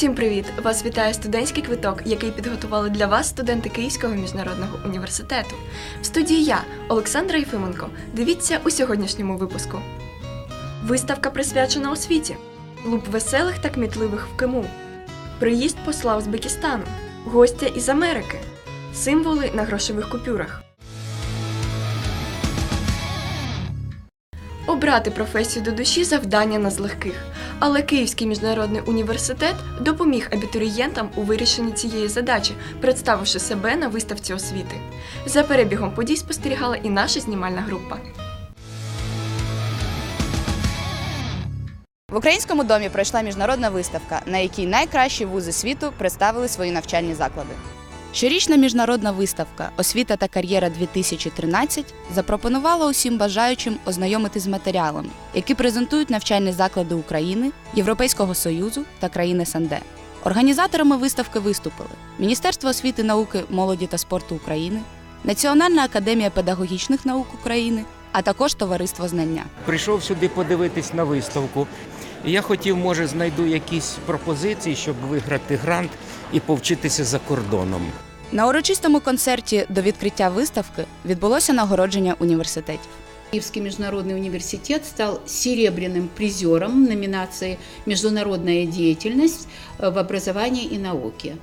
Усім привіт! Вас вітає студентський квиток, який підготували для вас студенти Київського міжнародного університету. В студії я, Олександра Єфименко. Дивіться у сьогоднішньому випуску. Виставка присвячена освіті. Клуб веселих та кмітливих в Киму. Приїзд посла Узбекистану. Гостя із Америки. Символи на грошових купюрах. Обрати професію до душі завдання не з легких, але Київський міжнародний університет допоміг абітурієнтам у вирішенні цієї задачі, представивши себе на виставці освіти. За перебігом подій спостерігала і наша знімальна група. В українському домі пройшла міжнародна виставка, на якій найкращі вузи світу представили свої навчальні заклади. Щорічна міжнародна виставка Освіта та кар'єра 2013 запропонувала усім бажаючим ознайомитись з матеріалами, які презентують навчальні заклади України, Європейського Союзу та країн СНД. Організаторами виставки виступили Міністерство освіти, науки, молоді та спорту України, Національна академія педагогічних наук України, а також Товариство знання. Прийшов сюди подивитись на виставку. Я хотів, може, знайду якісь пропозиції, щоб виграти грант і повчитися за кордоном. На урочистому концерті до відкриття виставки відбулося нагородження університетів. Киевский международный университет стал серебряным призером номинации «Международная деятельность э, в образовании и науке».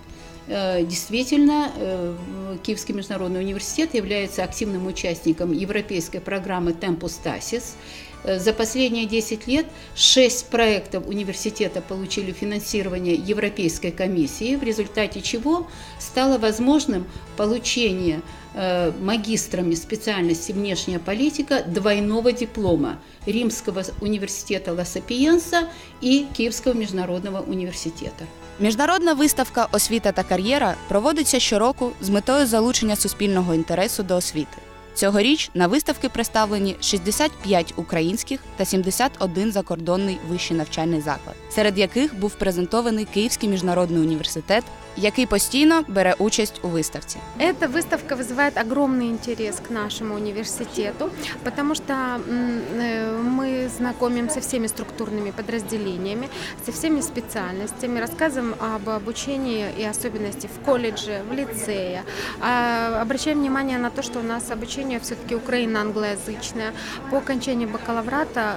Э, Действительно, э, Киевский международный университет является активным участником европейской программы «Темпус Тасис». Э, за последние 10 лет шесть проектов университета получили финансирование Европейской комиссии, в результате чего стало возможным получение э, магистрами специальности внешняя политика двойного диплома Римского университета Ла Сапиенса и Киевского международного университета. Міжнародна виставка Освіта та кар'єра проводиться щороку з метою залучення суспільного інтересу до освіти. Цьогоріч на виставки представлені 65 українських та 71 закордонний вищий навчальний заклад, серед яких був презентований Київський міжнародний університет, який постійно бере участь у виставці. Эта выставка вызывает огромный интерес к нашему университету, потому что м, э, мы знакомим со всеми структурными подразделениями, со всеми специальностями, рассказываем об обучении и особенности в колледже, в лицее. А, Обращаем внимание на то, что у нас обучение все-таки украино-англоязычное. По окончании бакалаврата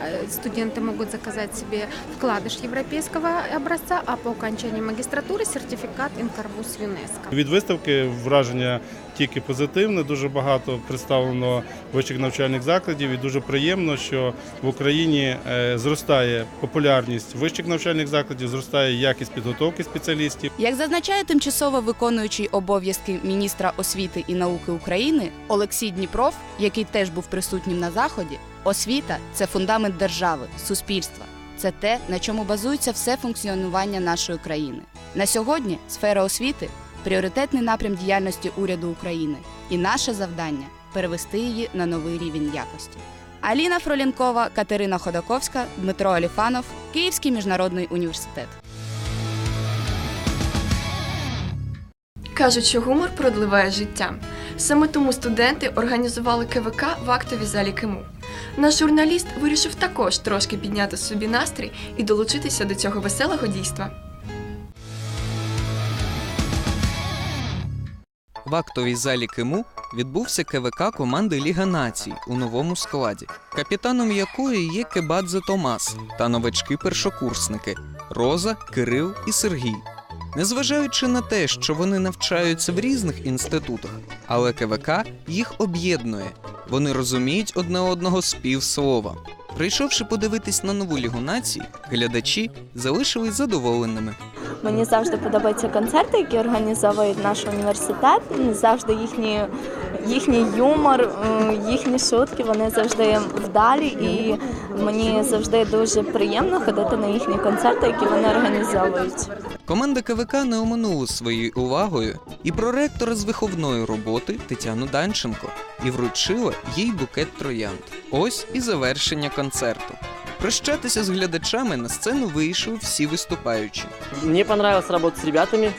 э, студенты могут заказать себе вкладыш европейского образца, а по окончании магистратуры сертификат Инкарбус ЮНЕСКО. Від виставки враження тільки позитивне. Дуже багато представлено вищих навчальних закладів, і дуже приємно, що в Україні е, зростає популярність вищих навчальних закладів, зростає якість підготовки спеціалістів. Як зазначає тимчасово виконуючий обов'язки міністра освіти і науки України Олексій Дніпров, який теж був присутнім на заході, освіта це фундамент держави, суспільства. Це те, на чому базується все функціонування нашої країни. На сьогодні сфера освіти пріоритетний напрям діяльності уряду України, і наше завдання перевести її на новий рівень якості. Аліна Фролінкова, Катерина Ходаковська, Дмитро Аліфанов, Київський міжнародний університет. Кажуть, що гумор продливає життя. Саме тому студенти організували КВК в актовій залі Киму. Наш журналіст вирішив також трошки підняти собі настрій і долучитися до цього веселого дійства. В актовій залі Киму відбувся КВК команди Ліга націй у новому складі, капітаном якої є Кебадзе Томас та новачки-першокурсники Роза, Кирил і Сергій. Незважаючи на те, що вони навчаються в різних інститутах, але КВК їх об'єднує. Вони розуміють одне одного з півслова. Прийшовши подивитись на нову лігу націй, глядачі залишились задоволеними. Мені завжди подобаються концерти, які організовує наш університет. Завжди їхні, їхній юмор, е, їхні шутки, вони завжди вдалі, і мені завжди дуже приємно ходити на їхні концерти, які вони організовують. Команда КВК не оминула своєю увагою і проректора з виховної роботи Тетяну Данченко і вручила їй букет троянд. Ось і завершення концерту. Прощатися з глядачами на сцену вийшли всі виступаючі. Мне понравилось работать с ребятами.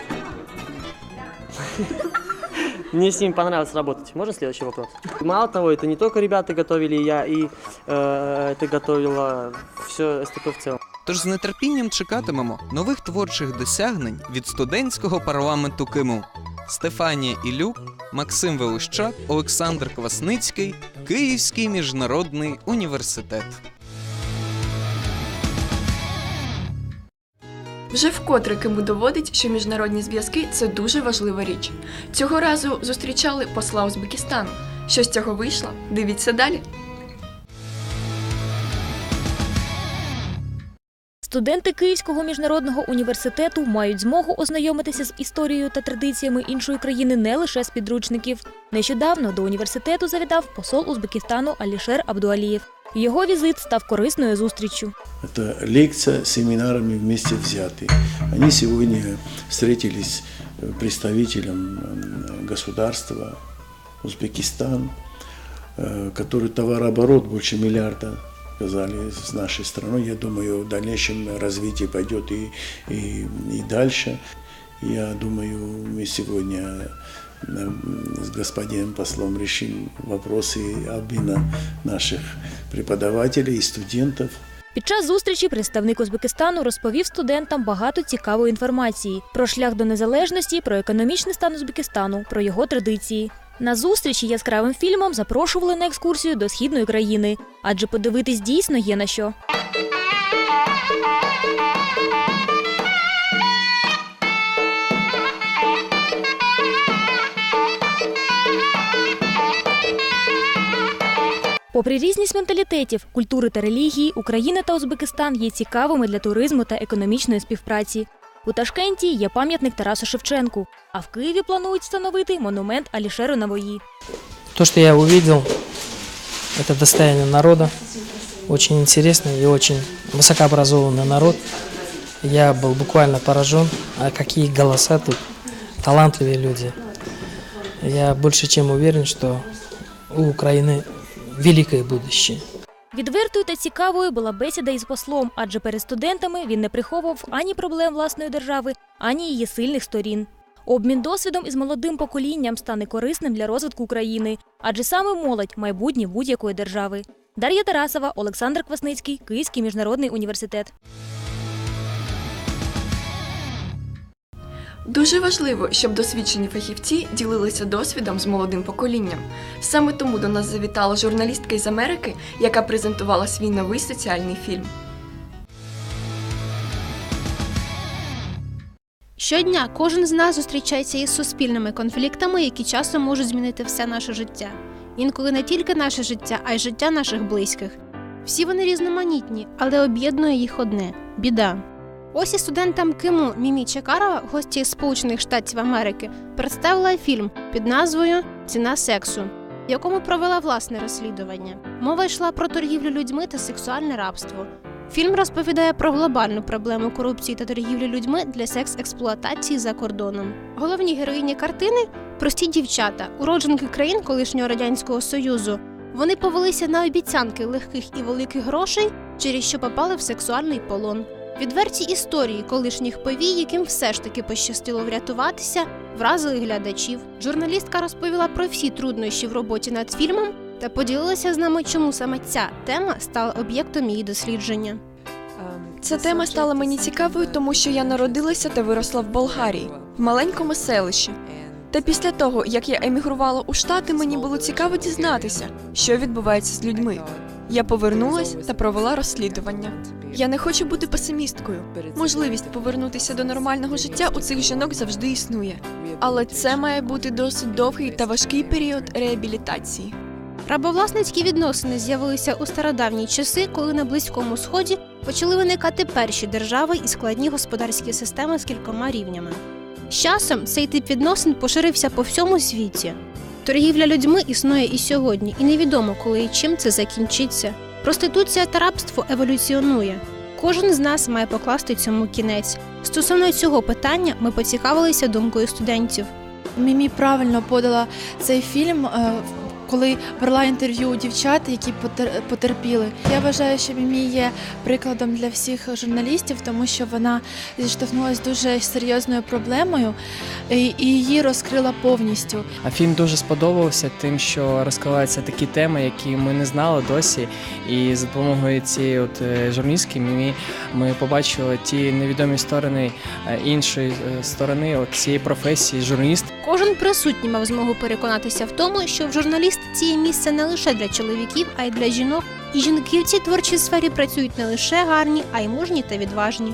Мне с ними понравилось работать. Можно следующий вопрос? Мало того, это не только ребята готовили, я и э, это готовила все СТП в целом. Тож з нетерпінням чекатимемо нових творчих досягнень від студентського парламенту Киму. Стефанія Ілюк, Максим Велищак, Олександр Квасницький, Київський міжнародний університет. Вже вкотре Киму доводить, що міжнародні зв'язки це дуже важлива річ. Цього разу зустрічали посла Узбекистану. Що з цього вийшло? Дивіться далі. Студенти Київського міжнародного університету мають змогу ознайомитися з історією та традиціями іншої країни не лише з підручників. Нещодавно до університету завітав посол Узбекистану Алішер Абдуалієв. Його візит став корисною зустріччю. Это лекция с семинарами вместе взятые. Они сегодня встретились э, представителям э, государства Узбекистан, э, который товарооборот больше миллиарда сказали с нашей страной. Я думаю, в дальнейшем развитие пойдет и, и, и дальше. Я думаю, мы сегодня э, с господином послом решим вопросы обмена наших преподавателей и студентов. Під час зустрічі представник Узбекистану розповів студентам багато цікавої інформації про шлях до незалежності, про економічний стан Узбекистану, про його традиції. На зустрічі яскравим фільмом запрошували на екскурсію до східної країни, адже подивитись дійсно є на що. Попри різність менталітетів, культури та релігії, Україна та Узбекистан є цікавими для туризму та економічної співпраці. У Ташкенті є пам'ятник Тарасу Шевченку, а в Києві планують встановити монумент Алішеру Навої. То, что я увидел, это достояние народа. Очень интересный и очень высокообразованный народ. Я был буквально поражен, а какие голоса тут, талантливые люди. Я больше чем уверен, что у Украины великое будущее. Відвертою та цікавою була бесіда із послом, адже перед студентами він не приховував ані проблем власної держави, ані її сильних сторін. Обмін досвідом із молодим поколінням стане корисним для розвитку України, адже саме молодь майбутнє будь-якої держави. Дар'я Тарасова, Олександр Квасницький, Київський міжнародний університет. Дуже важливо, щоб досвідчені фахівці ділилися досвідом з молодим поколінням. Саме тому до нас завітала журналістка із Америки, яка презентувала свій новий соціальний фільм. Щодня кожен з нас зустрічається із суспільними конфліктами, які часом можуть змінити все наше життя. Інколи не тільки наше життя, а й життя наших близьких. Всі вони різноманітні, але об'єднує їх одне біда. Ось і студентам Киму Мімі Чекарова, гості Сполучених Штатів Америки, представила фільм під назвою Ціна сексу, в якому провела власне розслідування. Мова йшла про торгівлю людьми та сексуальне рабство. Фільм розповідає про глобальну проблему корупції та торгівлі людьми для секс-експлуатації за кордоном. Головні героїні картини прості дівчата, уродженки країн колишнього радянського союзу. Вони повелися на обіцянки легких і великих грошей, через що попали в сексуальний полон. Відверті історії колишніх повій, яким все ж таки пощастило врятуватися, вразили глядачів. Журналістка розповіла про всі труднощі в роботі над фільмом та поділилася з нами, чому саме ця тема стала об'єктом її дослідження. Ця тема стала мені цікавою, тому що я народилася та виросла в Болгарії, в маленькому селищі. Та після того, як я емігрувала у Штати, мені було цікаво дізнатися, що відбувається з людьми. Я повернулась та провела розслідування. Я не хочу бути песимісткою. Можливість повернутися до нормального життя у цих жінок завжди існує. Але це має бути досить довгий та важкий період реабілітації. Рабовласницькі відносини з'явилися у стародавні часи, коли на Близькому Сході почали виникати перші держави і складні господарські системи з кількома рівнями. З часом цей тип відносин поширився по всьому світі. Торгівля людьми існує і сьогодні, і невідомо, коли і чим це закінчиться. Проституція та рабство еволюціонує. Кожен з нас має покласти цьому кінець. Стосовно цього питання ми поцікавилися думкою студентів. Мімі правильно подала цей фільм. Коли брала інтерв'ю у дівчат, які потер- потерпіли. Я вважаю, що Мімі є прикладом для всіх журналістів, тому що вона зіштовхнулася з дуже серйозною проблемою і її розкрила повністю. А фільм дуже сподобався тим, що розкриваються такі теми, які ми не знали досі. І за допомогою цієї от е, журналістки ми, ми побачили ті невідомі сторони е, іншої е, сторони от цієї професії журналіст. Кожен присутній мав змогу переконатися в тому, що в журналістиці є місце не лише для чоловіків, а й для жінок. І жінки в цій творчій сфері працюють не лише гарні, а й мужні та відважні.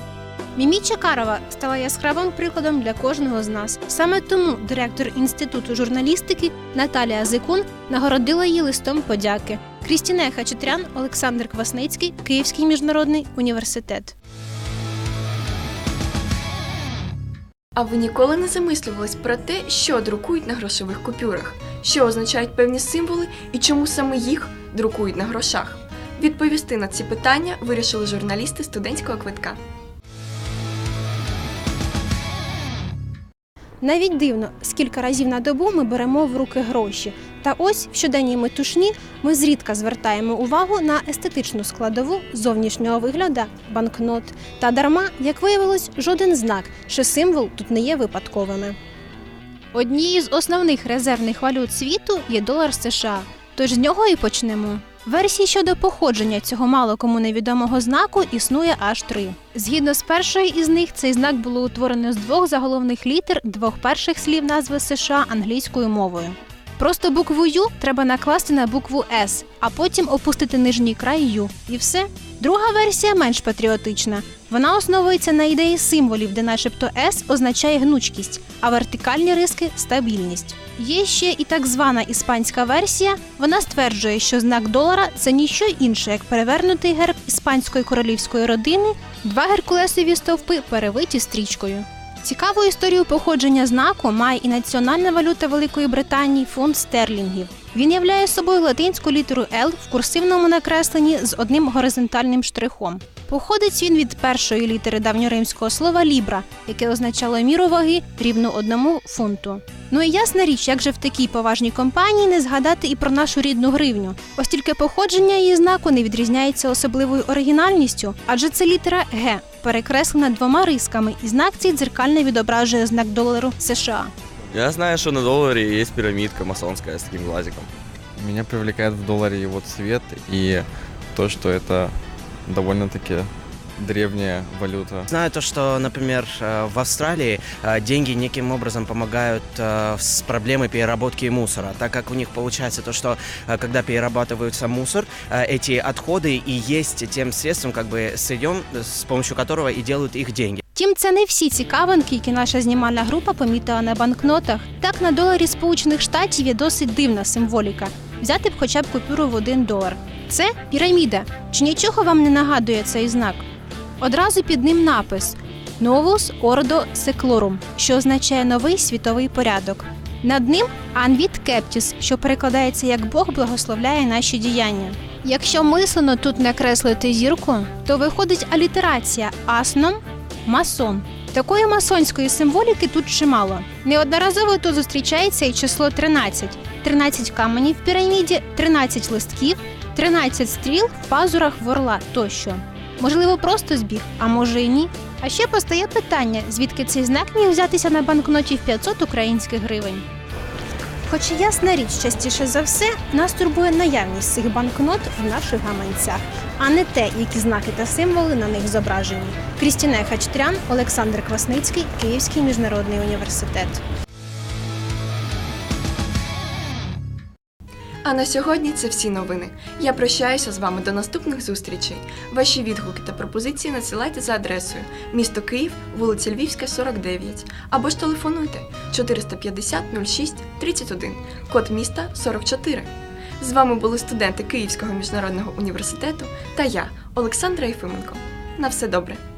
Мімі Чакарова стала яскравим прикладом для кожного з нас. Саме тому директор інституту журналістики Наталія Зикун нагородила її листом подяки. Крістіне Хачатрян, Олександр Квасницький, Київський міжнародний університет. А ви ніколи не замислювались про те, що друкують на грошових купюрах, що означають певні символи і чому саме їх друкують на грошах? Відповісти на ці питання вирішили журналісти студентського квитка. Навіть дивно, скільки разів на добу ми беремо в руки гроші. Та ось в щоденній метушні ми зрідка звертаємо увагу на естетичну складову зовнішнього вигляду банкнот. Та дарма, як виявилось, жоден знак чи символ тут не є випадковими. Однією з основних резервних валют світу є долар США. Тож з нього і почнемо. Версій щодо походження цього мало кому невідомого знаку існує аж три. Згідно з першою із них, цей знак було утворено з двох заголовних літер двох перших слів назви США англійською мовою. Просто букву Ю треба накласти на букву С, а потім опустити нижній край Ю. І все. Друга версія менш патріотична. Вона основується на ідеї символів, де начебто С означає гнучкість, а вертикальні риски стабільність. Є ще і так звана іспанська версія. Вона стверджує, що знак долара це ніщо інше, як перевернутий герб іспанської королівської родини, два геркулесові стовпи перевиті стрічкою. Цікаву історію походження знаку має і національна валюта Великої Британії фунт стерлінгів. Він являє собою латинську літеру L в курсивному накресленні з одним горизонтальним штрихом. Походить він від першої літери давньоримського слова лібра, яке означало міру ваги рівну одному фунту. Ну і ясна річ, як же в такій поважній компанії не згадати і про нашу рідну гривню, ось тільки походження її знаку не відрізняється особливою оригінальністю, адже це літера Г, перекреслена двома рисками, і знак цей дзеркально відображує знак долару США. Я знаю, что на долларе есть пирамидка масонская с таким глазиком. Меня привлекает в долларе его цвет и то, что это довольно-таки древняя валюта. Знаю то, что, например, э, в Австралии э, деньги неким образом помогают э, с проблемой переработки мусора, так как у них получается то, что э, когда перерабатывается мусор, э, эти отходы и есть тем средством, как бы сырьем, с помощью которого и делают их деньги. Втім, це не всі цікавинки, які наша знімальна група помітила на банкнотах. Так на доларі Сполучених Штатів є досить дивна символіка. Взяти б хоча б купюру в один долар. Це піраміда. Чи нічого вам не нагадує цей знак? Одразу під ним напис Novus Ordo Seclorum, що означає новий світовий порядок. Над ним Anvit Keptis, що перекладається як Бог благословляє наші діяння. Якщо мислено тут накреслити зірку, то виходить алітерація асном масон. Такої масонської символіки тут чимало. Неодноразово тут зустрічається і число 13. 13 каменів в піраміді, 13 листків, 13 стріл в пазурах ворла тощо. Можливо, просто збіг, а може і ні. А ще постає питання, звідки цей знак міг взятися на банкноті в 500 українських гривень. Хоча ясна річ, частіше за все, нас турбує наявність цих банкнот в наших гаманцях, а не те, які знаки та символи на них зображені. Крістіне Хачтрян, Олександр Квасницький, Київський міжнародний університет. А на сьогодні це всі новини. Я прощаюся з вами до наступних зустрічей. Ваші відгуки та пропозиції надсилайте за адресою місто Київ, вулиця Львівська, 49 або ж телефонуйте 450 06 31, код міста 44. З вами були студенти Київського міжнародного університету та я, Олександра Єфименко. На все добре!